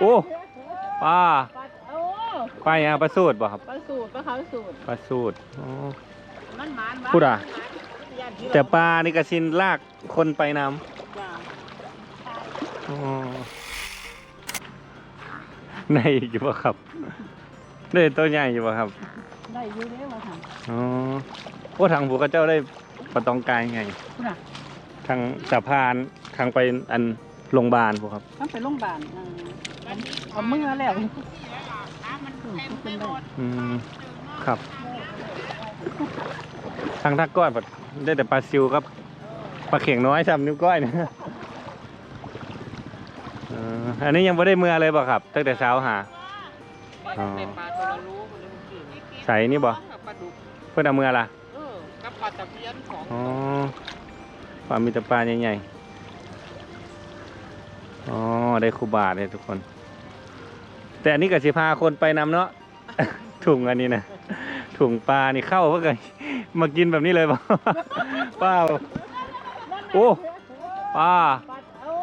โอ้ปลาปลาโอ้ปลาอย่างปลาสูตรบ่ครับปลาสูตรปลาเขาสูตรปลาสูตรอ๋อ มันหมานพูดอะย่านที่แต่ปลานี่กระชินลากคนไปน้จ้ะำอ๋อในอีกอยู่บ่ครับได้ตัวใหญ่อยู่บ่ครับได้อยู่เด้ว่าทอ๋อโอ้ทางผูกระเจ้าได้ปลาตองกายไงำพูดอะ ทางสะพานทางไปอันโรงพยาบาลพวกครับ ต้องไปโรงพยาบาลอ่า เอามือแล้วอืมเป็นได้อืมครับทางทักก้อยได้แต่ปลาซิวครับปลาเข่งน้อยจำนิ้วก้อยเนี่ยเอ่ออันนี้ยังไม่ได้เมื่อเลยบ่ครับ ตั้งแต่เช้าหาอ๋อเป็นปลาตัวละรู้คนละกี่ใส่นี่บ่กับปลาดุกเพื่อนเอาเมื่อล่ะเออกับปลาตะเพียนของอ๋อปลามีแต่ปลาใหญ่ๆอ๋อได้คูบาทเลยทุกคน แต่อันนี้กับสิพาคนไปนำเนาะ ถุงอันนี้นะถุงปลานี่เข้าเพื่อกันมากินแบบนี้เลยเปล่าเปล่าโอ้ปลาปลาโอ้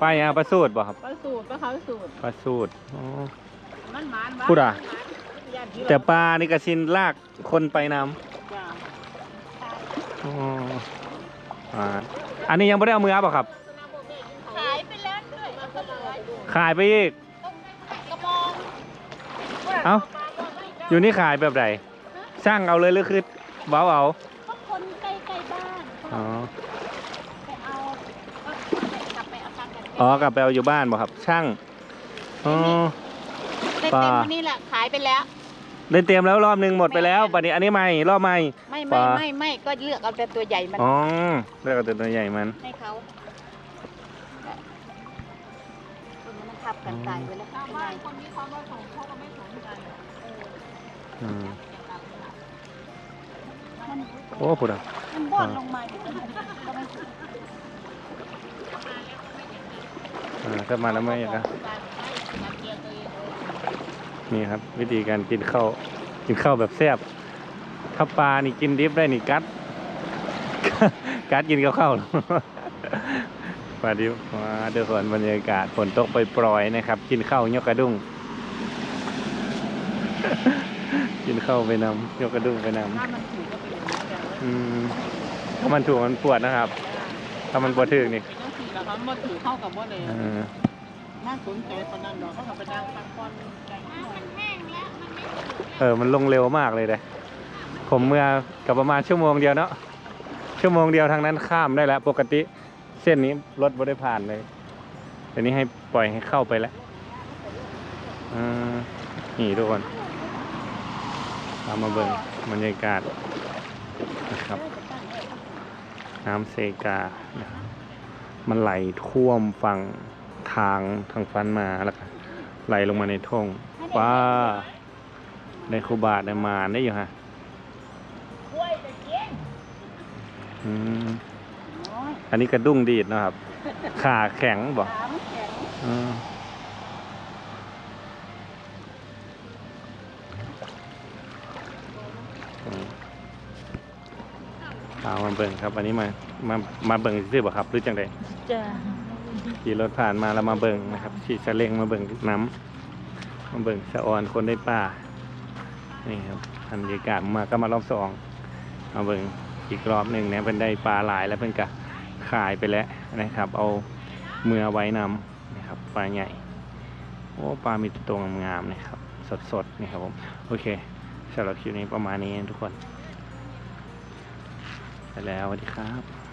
ปลาอย่างปลาสูตรบ่ครับปลาสูตรปลาเขาสูตรปลาสูตรอ๋อมันหมานพูดอะย่านที่แต่ปลานี่กระชินลากคนไปนจ้ะำอ๋ออ่าอันนี้ยังไม่ได้เอามือป่ะครับ ขายไปแล้วด้วยมันก็เลยขายไปอีกกระบอง เอ้าอยู่นี่ขายแบบไหนช่างเอาเลยหรือคือเบาเอาก็คนใกล้ใกล้ๆบ้านอ๋อไปเอาก็กลับไปเอาตังค์กันอ๋อกลับไปเอาอยู่บ้านบ่ครับ ช่างอ๋อได้ปลาเต็มวันนี้แหละขายไปแล้วเล่นเตรียมแล้วรอบหนึ่งหมดไปแล้วปัดนี้อันนี้ใหม่รอบใหม่ไม่ปไม่ลาไม่ไม่ก็เลือกเอาแต่ตัวใหญ่มันอ๋อเลือกเอาแต่ตัวใหญ่มันให้เขา ทับกันตายไปแล้วชาวบ้านคนนี้เขามาส่งเขาก็ไม่สนใจอืมมันโอ้พุดอะมันบอดลงมาอยู่ก็ไม่ถึงอ่าถ้ามาแล้วไม่อยากจะนี่ครับ วิธีการกินข้าวกินข้าวแบบแซ่บถ้าปลานี่กินดิบได้นี่กัด กัดกินกับข้าว ปลาดิบมาเดี๋ยวก่อนบรรยากาศฝนตกปล่อยๆนะครับ กินข้าวยกกระดุ้ง กินข้าวไปนำยกกระดุ้งไปนำถ้ามันถูกก็เป็นอย่างนี้แต่ว่าอืมถ้ามันถูกมันปวดนะครับ ถ้ามันปวดถึกนี่ต้องถือแล้วเขามาถือเข้ากับว่าเลยเออน่าสนใจปานนั้นดอกเขาก็ไปนั่งพักผ่อนใจมันแห้งแล้วเออ มันลงเร็วมากเลยเด้ผมเมื่อกับประมาณชั่วโมงเดียวเนาะชั่วโมงเดียวทางนั้นข้ามได้แล้วปกติ เส้นนี้รถไม่ได้ผ่านเลยแต่นี้ให้ปล่อยให้เข้าไปแล้วอ่านี่ทุกคนตามมาเบิ่งบรรยากาศนะครับน้ำเซกานะมันไหลท่วมฝั่งทางทางฟันมาแล้วก็ไหลลงมาในท่งว้าได้คูบาได้มาได้อยู่ฮะอืม อันนี้กระดุ้งดีดเนาะครับ ขาแข็งบอกขามันแข็งอืมอืมเอามาเบิ่งครับ อันนี้มา มา มาเบิ่งซื่อๆบ่ครับหรือจังใดจ้าขี่รถผ่านมาแล้วมาเบิ่งนะครับขี่ซาเล้งมาเบิ่งน้ำมาเบิ่งสะออนคนได้ป่า นี่ครับบรรยากาศมาก็มารอบสองมาเบิ่งอีกรอบหนึ่งเนี่ยเป็นได้ปลาหลายแล้วเป็นกะ ขายไปแล้วนะครับ เอาเมือไว้นำนะครับปลาใหญ่โอ้ปลามีตัวงามๆนะครับ สดๆนี่ครับผมโอเคสำหรับคลิปนี้ประมาณนี้ทุกคนไปแล้วสวัสดีครับ